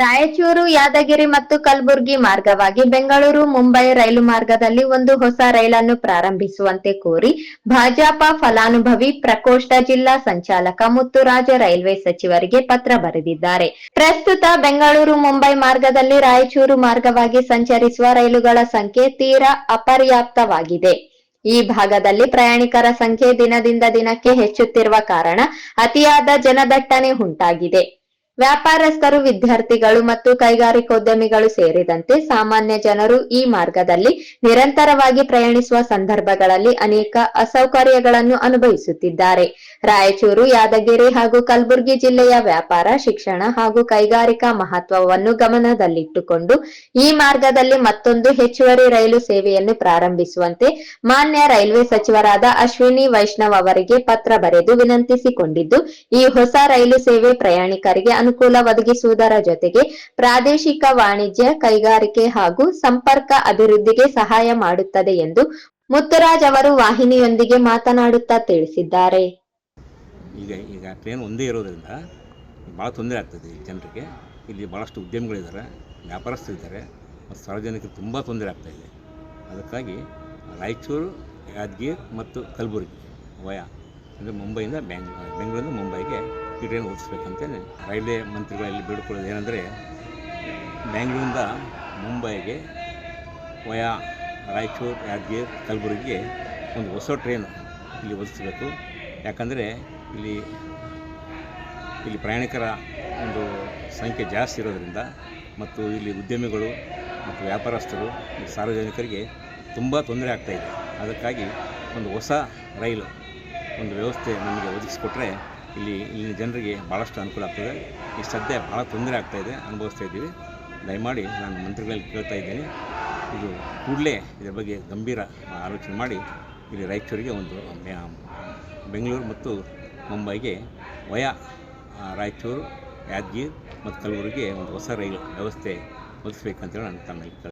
ರಾಯಚೂರು, ಯಾದಗಿರಿ ಮತ್ತು ಕಲಬುರಗಿ ಮಾರ್ಗವಾಗಿ ಬೆಂಗಳೂರು, ಮುಂಬೈ ರೈಲು ಮಾರ್ಗದಲ್ಲಿ ಒಂದು ಹೊಸ ರೈಲನ್ನು ಪ್ರಾರಂಭಿಸುವಂತೆ ಕೋರಿ ಭಾಜಪ ಫಲಾನುಭವಿ ಪ್ರಕೋಷ್ಠ ಜಿಲ್ಲಾ ಸಂಚಾಲಕ ಮುತ್ತುರಾಜ ರೈಲ್ವೆ ಸಚಿವರಿಗೆ ಪತ್ರ ಬರೆದಿದ್ದಾರೆ. ಪ್ರಸ್ತುತ ಬೆಂಗಳೂರು, ಮುಂಬೈ ಮಾರ್ಗದಲ್ಲಿ ರಾಯಚೂರು ಮಾರ್ಗವಾಗಿ ಸಂಚರಿಸುವ ರೈಲುಗಳ ಸಂಖ್ಯೆ ತೀರಾ ಅಪರ್ಯಾಪ್ತವಾಗಿದೆ. ಈ ಭಾಗದಲ್ಲಿ ಪ್ರಯಾಣಿಕರ ಸಂಖ್ಯೆ ದಿನದಿಂದ ದಿನಕ್ಕೆ ಹೆಚ್ಚುತ್ತಿರುವ ಕಾರಣ ಅತಿಯಾದ ಜನದಟ್ಟಣೆ ಉಂಟಾಗಿದೆ. ವ್ಯಾಪಾರಸ್ಥರು, ವಿದ್ಯಾರ್ಥಿಗಳು ಮತ್ತು ಕೈಗಾರಿಕೋದ್ಯಮಿಗಳು ಸೇರಿದಂತೆ ಸಾಮಾನ್ಯ ಜನರು ಈ ಮಾರ್ಗದಲ್ಲಿ ನಿರಂತರವಾಗಿ ಪ್ರಯಾಣಿಸುವ ಸಂದರ್ಭಗಳಲ್ಲಿ ಅನೇಕ ಅಸೌಕರ್ಯಗಳನ್ನು ಅನುಭವಿಸುತ್ತಿದ್ದಾರೆ. ರಾಯಚೂರು, ಯಾದಗಿರಿ ಹಾಗೂ ಕಲಬುರಗಿ ಜಿಲ್ಲೆಯ ವ್ಯಾಪಾರ, ಶಿಕ್ಷಣ ಹಾಗೂ ಕೈಗಾರಿಕಾ ಮಹತ್ವವನ್ನು ಗಮನದಲ್ಲಿಟ್ಟುಕೊಂಡು ಈ ಮಾರ್ಗದಲ್ಲಿ ಮತ್ತೊಂದು ಹೆಚ್ಚುವರಿ ರೈಲು ಸೇವೆಯನ್ನು ಪ್ರಾರಂಭಿಸುವಂತೆ ಮಾನ್ಯ ರೈಲ್ವೆ ಸಚಿವರಾದ ಅಶ್ವಿನಿ ವೈಷ್ಣವ್ ಅವರಿಗೆ ಪತ್ರ ಬರೆದು ವಿನಂತಿಸಿಕೊಂಡಿದ್ದು, ಈ ಹೊಸ ರೈಲು ಸೇವೆ ಪ್ರಯಾಣಿಕರಿಗೆ ಅನುಕೂಲ ಒದಗಿಸುವುದರ ಜೊತೆಗೆ ಪ್ರಾದೇಶಿಕ ವಾಣಿಜ್ಯ ಕೈಗಾರಿಕೆ ಹಾಗೂ ಸಂಪರ್ಕ ಅಭಿವೃದ್ಧಿಗೆ ಸಹಾಯ ಮಾಡುತ್ತದೆ ಎಂದು ಮುತ್ತುರಾಜ್ ಅವರು ವಾಹಿನಿಯೊಂದಿಗೆ ಮಾತನಾಡುತ್ತಾ ತಿಳಿಸಿದ್ದಾರೆ. ಈಗ ಈಗ ಟ್ರೈನ್ ಒಂದೇ ಇರೋದ್ರಿಂದ ಭಾಳ ತೊಂದರೆ ಆಗ್ತದೆ ಜನರಿಗೆ. ಇಲ್ಲಿ ಭಾಳಷ್ಟು ಉದ್ಯಮಿಗಳಿದ್ದಾರೆ ವ್ಯಾಪಾರಸ್ಥರಿದ್ದಾರೆ ಮತ್ತು ಸಾರ್ವಜನಿಕರು ತುಂಬ ತೊಂದರೆ ಆಗ್ತಾಯಿದೆ ಅದಕ್ಕಾಗಿ ರಾಯಚೂರು, ಯಾದಗಿರಿ ಮತ್ತು ಕಲಬುರಗಿ ವಯ, ಅಂದರೆ ಮುಂಬೈಯಿಂದ ಬ್ಯಾಂಗ್, ಬೆಂಗಳೂರಿಂದ ಮುಂಬೈಗೆ ಈ ಓದಿಸ್ಬೇಕಂತೇಳಿ ರೈಲ್ವೆ ಮಂತ್ರಿಗಳಲ್ಲಿ ಬೇಡ್ಕೊಳ್ಳೋದು ಏನಂದರೆ ಬೆಂಗಳೂರಿಂದ ಮುಂಬೈಗೆ ವಯಾ ರಾಯಚೂರು, ಯಾದಗಿರಿ, ಕಲಬುರಗಿಗೆ ಒಂದು ಹೊಸ ಟ್ರೈನ್ ಇಲ್ಲಿ ಒದಗಿಸ್ಬೇಕು ಯಾಕಂದರೆ ಇಲ್ಲಿ ಇಲ್ಲಿ ಪ್ರಯಾಣಿಕರ ಒಂದು ಸಂಖ್ಯೆ ಜಾಸ್ತಿ ಇರೋದರಿಂದ ಮತ್ತು ಇಲ್ಲಿ ಉದ್ಯಮಿಗಳು ಮತ್ತು ವ್ಯಾಪಾರಸ್ಥರು ಸಾರ್ವಜನಿಕರಿಗೆ ತುಂಬ ತೊಂದರೆ ಆಗ್ತಾಯಿದೆ ಅದಕ್ಕಾಗಿ ಒಂದು ಹೊಸ ರೈಲು ಒಂದು ವ್ಯವಸ್ಥೆ ನಮಗೆ ಒದಗಿಸಿಕೊಟ್ರೆ ಇಲ್ಲಿ ಇಲ್ಲಿನ ಜನರಿಗೆ ಭಾಳಷ್ಟು ಅನುಕೂಲ ಆಗ್ತದೆ. ಈ ಸದ್ಯ ಭಾಳ ತೊಂದರೆ ಆಗ್ತಾಯಿದೆ ಅನುಭವಿಸ್ತಾ ಇದ್ದೀವಿ. ದಯಮಾಡಿ ನಾನು ಮಂತ್ರಿಗಳಲ್ಲಿ ಕೇಳ್ತಾ ಇದ್ದೀನಿ. ಇದು ಕೂಡಲೇ ಇದರ ಬಗ್ಗೆ ಗಂಭೀರ ಆಲೋಚನೆ ಮಾಡಿ ಇಲ್ಲಿ ರಾಯಚೂರಿಗೆ ಒಂದು ಬೆಂಗಳೂರು ಮತ್ತು ಮುಂಬೈಗೆ ವಯಾ ರಾಯಚೂರು, ಯಾದಗಿರಿ ಮತ್ತು ಕಲಬುರಗಿ ಒಂದು ಹೊಸ ರೈಲು ವ್ಯವಸ್ಥೆ ಒದಗಿಸ್ಬೇಕಂತೇಳಿ ನಾನು ತಮ್ಮಲ್ಲಿ